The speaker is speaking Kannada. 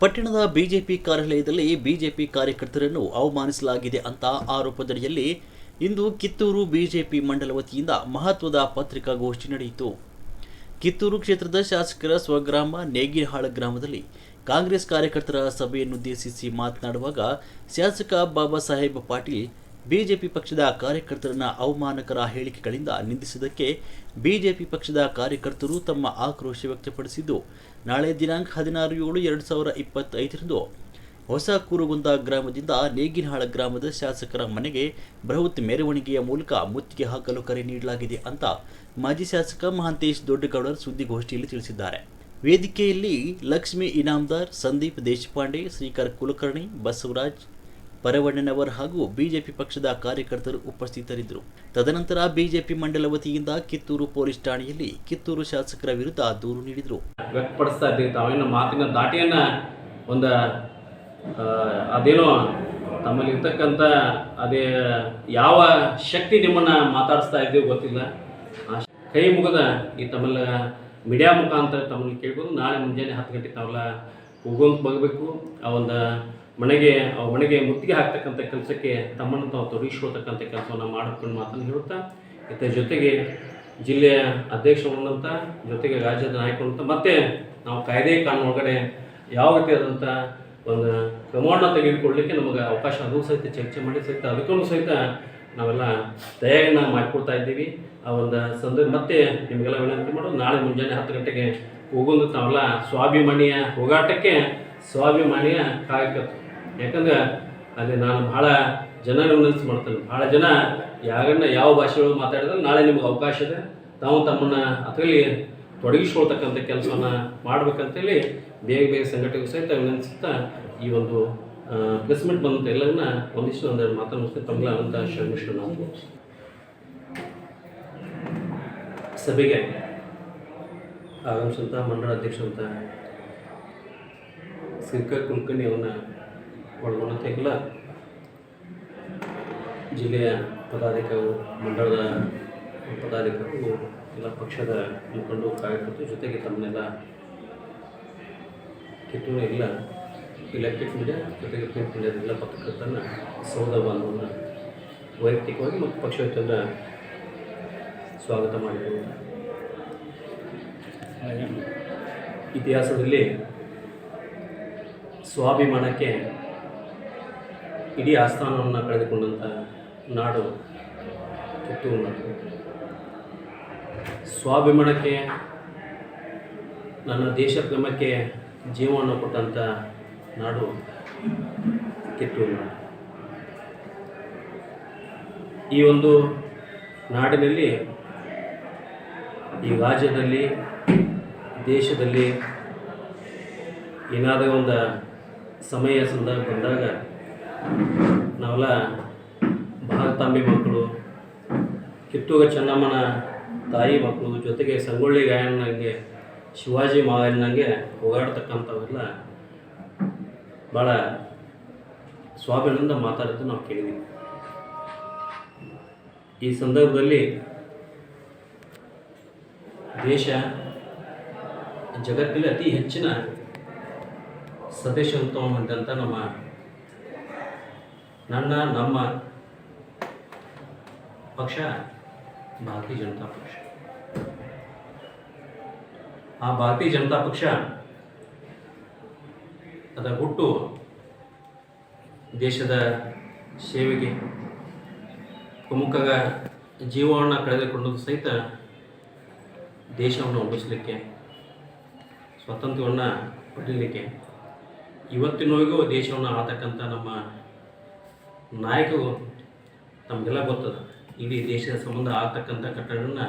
ಪಟ್ಟಣದ ಬಿಜೆಪಿ ಕಾರ್ಯಾಲಯದಲ್ಲಿ ಬಿಜೆಪಿ ಕಾರ್ಯಕರ್ತರನ್ನು ಅವಮಾನಿಸಲಾಗಿದೆ ಅಂತ ಆರೋಪದಡಿಯಲ್ಲಿ ಇಂದು ಕಿತ್ತೂರು ಬಿಜೆಪಿ ಮಂಡಲ ವತಿಯಿಂದ ಮಹತ್ವದ ಪತ್ರಿಕಾಗೋಷ್ಠಿ ನಡೆಯಿತು. ಕಿತ್ತೂರು ಕ್ಷೇತ್ರದ ಶಾಸಕರ ಸ್ವಗ್ರಾಮ ನೇಗಿಹಾಳ ಗ್ರಾಮದಲ್ಲಿ ಕಾಂಗ್ರೆಸ್ ಕಾರ್ಯಕರ್ತರ ಸಭೆಯನ್ನುದ್ದೇಶಿಸಿ ಮಾತನಾಡುವಾಗ ಶಾಸಕ ಬಾಬಾ ಸಾಹೇಬ್ ಪಾಟೀಲ್ ಬಿಜೆಪಿ ಪಕ್ಷದ ಕಾರ್ಯಕರ್ತರನ್ನ ಅವಮಾನಕರ ಹೇಳಿಕೆಗಳಿಂದ ನಿಂದಿಸಿದ್ದಕ್ಕೆ ಬಿಜೆಪಿ ಪಕ್ಷದ ಕಾರ್ಯಕರ್ತರು ತಮ್ಮ ಆಕ್ರೋಶ ವ್ಯಕ್ತಪಡಿಸಿದ್ದು ನಾಳೆ ದಿನಾಂಕ ಹದಿನಾರು ಏಳು ಎರಡು ಸಾವಿರ ಇಪ್ಪತ್ತೈದರಂದು ಹೊಸ ಕೂರುಗುಂದ ಗ್ರಾಮದಿಂದ ನೇಗಿನಹಾಳ ಗ್ರಾಮದ ಶಾಸಕರ ಮನೆಗೆ ಬೃಹತ್ ಮೆರವಣಿಗೆಯ ಮೂಲಕ ಮುತ್ತಿಗೆ ಹಾಕಲು ಕರೆ ನೀಡಲಾಗಿದೆ ಅಂತ ಮಾಜಿ ಶಾಸಕ ಮಹಾಂತೇಶ್ ದೊಡ್ಡಗೌಡರ್ ಸುದ್ದಿಗೋಷ್ಠಿಯಲ್ಲಿ ತಿಳಿಸಿದ್ದಾರೆ. ವೇದಿಕೆಯಲ್ಲಿ ಲಕ್ಷ್ಮಿ ಇನಾಮ್ದಾರ್, ಸಂದೀಪ್ ದೇಶಪಾಂಡೆ, ಶ್ರೀಕರ್ ಕುಲಕರ್ಣಿ, ಬಸವರಾಜ್ ಪರವಣ್ಣನವರ್ ಹಾಗೂ ಬಿಜೆಪಿ ಪಕ್ಷದ ಕಾರ್ಯಕರ್ತರು ಉಪಸ್ಥಿತರಿದ್ದರು. ತದನಂತರ ಬಿಜೆಪಿ ಮಂಡಲ ವತಿಯಿಂದ ಕಿತ್ತೂರು ಪೊಲೀಸ್ ಠಾಣೆಯಲ್ಲಿ ಕಿತ್ತೂರು ಶಾಸಕರ ವಿರುದ್ಧ ದೂರು ನೀಡಿದರು. ವ್ಯಕ್ತಪಡಿಸ್ತಾ ಇದ್ದೀವಿ. ತಾವೇನು ಮಾತಿನ ದಾಟಿಯನ್ನ ಒಂದು ಅದೇನೋ ತಮ್ಮಲ್ಲಿ ಇರ್ತಕ್ಕಂಥ ಅದೇ ಯಾವ ಶಕ್ತಿ ನಿಮ್ಮನ್ನ ಮಾತಾಡಿಸ್ತಾ ಇದ್ದೀವಿ ಗೊತ್ತಿಲ್ಲ. ಕೈ ಮುಗದ ಈ ತಮ್ಮಲ್ಲಿ ಮೀಡಿಯಾ ಮುಖಾಂತರ ತಮ್ಮಲ್ಲಿ ಕೇಳ್ಬೋದು. ನಾಳೆ ಮುಂಜಾನೆ ಹತ್ತು ಗಂಟೆ ತಾವೆಲ್ಲ ಹೋಗೋಂತ ಬರಬೇಕು, ಆ ಒಂದು ಮನೆಗೆ, ಆ ಮನೆಗೆ ಮುತ್ತಿಗೆ ಹಾಕ್ತಕ್ಕಂಥ ಕೆಲಸಕ್ಕೆ ತಮ್ಮನ್ನು ತಾವು ತೊಡಗಿಸ್ಕೊಳ್ತಕ್ಕಂಥ ಕೆಲಸವನ್ನು ಮಾಡಬೇಕು ಮಾತನ್ನು ಹೇಳುತ್ತಾ, ಇದರ ಜೊತೆಗೆ ಜಿಲ್ಲೆಯ ಅಧ್ಯಕ್ಷರುಗಳಂತ ಜೊತೆಗೆ ರಾಜ್ಯದ ನಾಯಕರಂತ ಮತ್ತೆ ನಾವು ಕಾಯ್ದೆ ಕಾನೂನು ಒಳಗಡೆ ಯಾವ ರೀತಿಯಾದಂಥ ಒಂದು ಕ್ರಮವನ್ನು ತೆಗೆದುಕೊಳ್ಳಲಿಕ್ಕೆ ನಮಗೆ ಅವಕಾಶ ಅದು ಸಹಿತ, ಚರ್ಚೆ ಮಾಡಿ ಸಹಿತ ಅದಕ್ಕೂ ಸಹಿತ ನಾವೆಲ್ಲ ತಯಾರಿನ ಮಾಡಿಕೊಡ್ತಾ ಇದ್ದೀವಿ. ಆ ಒಂದು ಸಂದರ್ಭ ಮತ್ತೆ ನಿಮಗೆಲ್ಲ ವಿನಂತಿ ಮಾಡೋದು, ನಾಳೆ ಮುಂಜಾನೆ ಹತ್ತು ಗಂಟೆಗೆ ಹೋಗೋದು ತಾವೆಲ್ಲ ಸ್ವಾಭಿಮಾನಿಯ ಹೋಗಾಟಕ್ಕೆ ಸ್ವಾಭಿಮಾನಿಯ ಕಾಯಕತ್ತು. ಯಾಕಂದ್ರೆ ಅಲ್ಲಿ ನಾನು ಭಾಳ ಜನ ವಿನಂತಿ ಮಾಡ್ತೇನೆ. ಭಾಳ ಜನ ಯಾರನ್ನ ಯಾವ ಭಾಷೆಗಳು ಮಾತಾಡಿದ್ರೆ ನಾಳೆ ನಿಮ್ಗೆ ಅವಕಾಶ ಇದೆ. ತಾವು ತಮ್ಮನ್ನು ಅದರಲ್ಲಿ ತೊಡಗಿಸ್ಕೊಳ್ತಕ್ಕಂಥ ಕೆಲಸವನ್ನು ಮಾಡ್ಬೇಕಂತೇಳಿ ಬೇಗ ಬೇಗ ಸಂಘಟನೆಗೂ ಸಹಿತ ವಿನಂತಿಸುತ್ತಾ ಈ ಒಂದು ಪ್ರೆಸ್ ಮೀಟ್ ಬಂದಂಥ ಎಲ್ಲವನ್ನ ಒಂದಿಷ್ಟು ಒಂದೆರಡು ಮಾತನ್ನು ಮುಗಿಸ್ತಾ ತಮ್ಮಗಳ ಅನಂತ ಸಭೆಗೆ ಆಗಮಿಸಿದಂಥ ಮಂಡಳ ಅಧ್ಯಕ್ಷರಂತ ಸಿರ್ಕರ್ ಕುಲಕರ್ಣಿ ಅವನ್ನ ಒಳಗೊಂಡಂಥ ಎಲ್ಲ ಜಿಲ್ಲೆಯ ಪದಾಧಿಕಾರಿಗಳು ಮಂಡಳದ ಪದಾಧಿಕಾರಿಗಳು ಎಲ್ಲ ಪಕ್ಷದ ಮುಖಂಡರು ಕಾರ್ಯಕರ್ತರು ಜೊತೆಗೆ ತಮ್ಮನ್ನೆಲ್ಲ ಕಿತ್ತೂರು ಎಲ್ಲ ಇಲೆಕ್ಟ್ರಿಕ್ ಮೀಡಿಯಾ ಜೊತೆಗೆ ಪ್ರಿಂಟ್ ಮೀಡಿಯಾದೆಲ್ಲ ಪತ್ರಕರ್ತರನ್ನ ತನ್ನ ಬಾಂಧವನ್ನ ವೈಯಕ್ತಿಕವಾಗಿ ಮತ್ತು ಪಕ್ಷದಿಂದ ಸ್ವಾಗತ ಮಾಡಿದರು ಇತಿಹಾಸದಲ್ಲಿ ಸ್ವಾಭಿಮಾನಕ್ಕೆ ಇಡೀ ಆಸ್ಥಾನವನ್ನು ಕಳೆದುಕೊಂಡಂಥ ನಾಡು ಕಿತ್ತೂರು ಸ್ವಾಭಿಮಾನಕ್ಕೆ, ನನ್ನ ದೇಶ ಪ್ರೇಮಕ್ಕೆ ಜೀವವನ್ನು ಕೊಟ್ಟಂಥ ನಾಡು ಕಿತ್ತೂರು ಈ ಒಂದು ನಾಡಿನಲ್ಲಿ, ಈ ರಾಜ್ಯದಲ್ಲಿ, ದೇಶದಲ್ಲಿ ಏನಾದರೂ ಒಂದು ಸಮಯ ಸಂದರ್ಭ ಬಂದಾಗ ನಾವೆಲ್ಲ ಭಾರತಾಂಬೆ ಮಕ್ಕಳು ಕಿತ್ತೂರ ಚೆನ್ನಮ್ಮನ ತಾಯಿ ಮಕ್ಕಳು ಜೊತೆಗೆ ಸಂಗೊಳ್ಳಿ ಗಾಯನಂಗೆ ಶಿವಾಜಿ ಮಹಾರಾಜನಂಗೆ ಹೋಗಾಡ್ತಕ್ಕಂಥವೆಲ್ಲ ಭಾಳ ಸ್ವಾಭಿಮಾನದಿಂದ ಮಾತಾಡೋದು ನಾವು ಕೇಳಿದ್ದೀವಿ ಈ ಸಂದರ್ಭದಲ್ಲಿ ದೇಶ, ಜಗತ್ತಿನಲ್ಲಿ ಅತಿ ಹೆಚ್ಚಿನ ಸದಸ್ಯವನ್ನು ಹೊಂದಂಥ ನಮ್ಮ ನನ್ನ, ನಮ್ಮ ಪಕ್ಷ, ಭಾರತೀಯ ಜನತಾ ಪಕ್ಷ. ಆ ಭಾರತೀಯ ಜನತಾ ಪಕ್ಷ ಅದರ ಹುಟ್ಟು ದೇಶದ ಸೇವೆಗೆ ಪ್ರಮುಖ ಜೀವವನ್ನು ಕಳೆದುಕೊಂಡದ್ದು ಸಹಿತ ದೇಶವನ್ನು ಉಳಿಸಲಿಕ್ಕೆ, ಸ್ವಾತಂತ್ರ್ಯವನ್ನು ಪಡೀಲಿಕ್ಕೆ ಇವತ್ತಿನವರೆಗೂ ದೇಶವನ್ನು ಆಳ್ತಕ್ಕಂಥ ನಮ್ಮ ನಾಯಕರು ನಮಗೆಲ್ಲ ಗೊತ್ತದ. ಇಡೀ ದೇಶದ ಸಂಬಂಧ ಆಗ್ತಕ್ಕಂಥ ಕಟ್ಟಡವನ್ನು